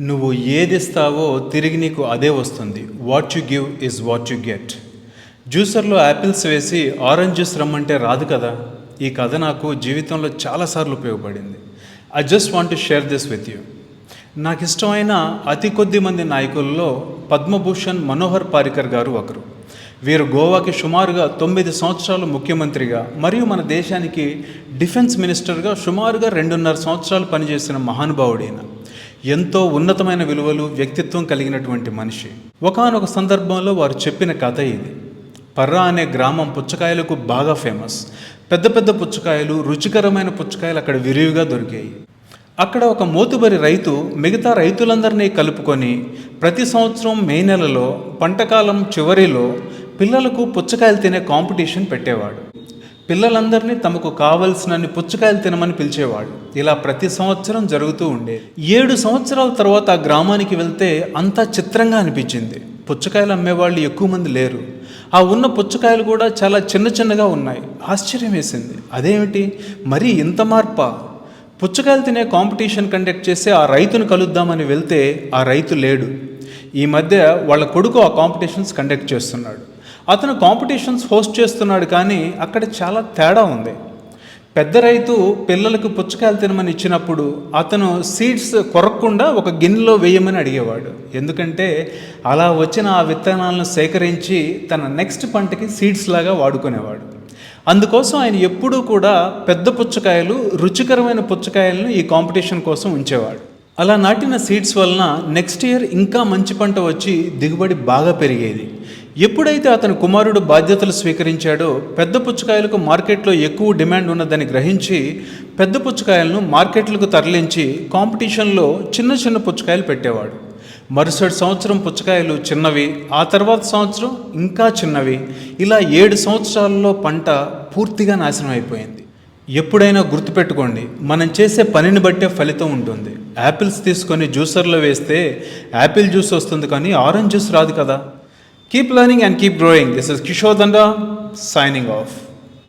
నువ్వు ఏదిస్తావో తిరిగి నీకు అదే వస్తుంది. What you give is what you get జ్యూసర్లో apples వేసి ఆరెంజ్ జ్యూస్ రమ్మంటే రాదు కదా? ఈ కథ నాకు జీవితంలో చాలాసార్లు ఉపయోగపడింది. I just want to share this with you నాకు ఇష్టమైన అతి కొద్ది మంది నాయకుల్లో పద్మభూషణ్ మనోహర్ పారికర్ గారు ఒకరు. వీరు గోవాకి సుమారుగా తొమ్మిది సంవత్సరాలు ముఖ్యమంత్రిగా మరియు మన దేశానికి డిఫెన్స్ మినిస్టర్గా సుమారుగా రెండున్నర సంవత్సరాలు పనిచేసిన మహానుభావుడైన. ఎంతో ఉన్నతమైన విలువలు వ్యక్తిత్వం కలిగినటువంటి మనిషి. ఒకానొక సందర్భంలో వారు చెప్పిన కథ ఇది. పర్రా అనే గ్రామం పుచ్చకాయలకు బాగా ఫేమస్. పెద్ద పెద్ద పుచ్చకాయలు రుచికరమైన పుచ్చకాయలు అక్కడ విరివిగా దొరికాయి. అక్కడ ఒక మోతుబరి రైతు మిగతా రైతులందరినీ కలుపుకొని ప్రతి సంవత్సరం మే నెలలో పంటకాలం చివరిలో పిల్లలకు పుచ్చకాయలు తినే కాంపిటీషన్ పెట్టేవాడు. పిల్లలందరినీ తమకు కావలసినన్ని పుచ్చకాయలు తినమని పిలిచేవాడు. ఇలా ప్రతి సంవత్సరం జరుగుతూ ఉండేది ఏడు సంవత్సరాల తర్వాత ఆ గ్రామానికి వెళ్తే అంతా చిత్రంగా అనిపించింది. పుచ్చకాయలు అమ్మేవాళ్ళు ఎక్కువ మంది లేరు. ఆ ఉన్న పుచ్చకాయలు కూడా చాలా చిన్న చిన్నగా ఉన్నాయి. ఆశ్చర్యం వేసింది. అదేమిటి? మరీ ఇంత మార్ప? పుచ్చకాయలు తినే కాంపిటీషన్ కండక్ట్ చేసి ఆ రైతును కలుద్దామని వెళ్తే ఆ రైతు లేడు. ఈ మధ్య వాళ్ళ కొడుకు ఆ కాంపిటీషన్స్ కండక్ట్ చేస్తున్నాడు. అతను కాంపిటీషన్స్ హోస్ట్ చేస్తున్నాడు కానీ అక్కడ చాలా తేడా ఉంది. పెద్ద రైతు పిల్లలకు పుచ్చకాయలు తినమని ఇచ్చినప్పుడు అతను సీడ్స్ కొరక్కుండా ఒక గిన్నెలో వేయమని అడిగేవాడు. ఎందుకంటే అలా వచ్చిన ఆ విత్తనాలను సేకరించి తన నెక్స్ట్ పంటకి సీడ్స్ లాగా వాడుకునేవాడు. అందుకోసం ఆయన ఎప్పుడూ కూడా పెద్ద పుచ్చకాయలు రుచికరమైన పుచ్చకాయలను ఈ కాంపిటీషన్ కోసం ఉంచేవాడు. అలా నాటిన సీడ్స్ వలన నెక్స్ట్ ఇయర్ ఇంకా మంచి పంట వచ్చి దిగుబడి బాగా పెరిగేది. ఎప్పుడైతే అతని కుమారుడు బాధ్యతలు స్వీకరించాడో పెద్ద పుచ్చకాయలకు మార్కెట్లో ఎక్కువ డిమాండ్ ఉన్నదని గ్రహించి పెద్ద పుచ్చకాయలను మార్కెట్లకు తరలించి కాంపిటీషన్లో చిన్న చిన్న పుచ్చకాయలు పెట్టేవాడు. మరుసటి సంవత్సరం పుచ్చకాయలు చిన్నవి ఆ తర్వాత సంవత్సరం ఇంకా చిన్నవి. ఇలా ఏడు సంవత్సరాలలో పంట పూర్తిగా నాశనం అయిపోయింది. ఎప్పుడైనా గుర్తుపెట్టుకోండి మనం చేసే పనిని బట్టే ఫలితం ఉంటుంది. యాపిల్స్ తీసుకొని జ్యూసర్లో వేస్తే యాపిల్ జ్యూస్ వస్తుంది కానీ ఆరెంజ్ జ్యూస్ రాదు కదా. Keep learning and keep growing. This is Kishore Danda signing off.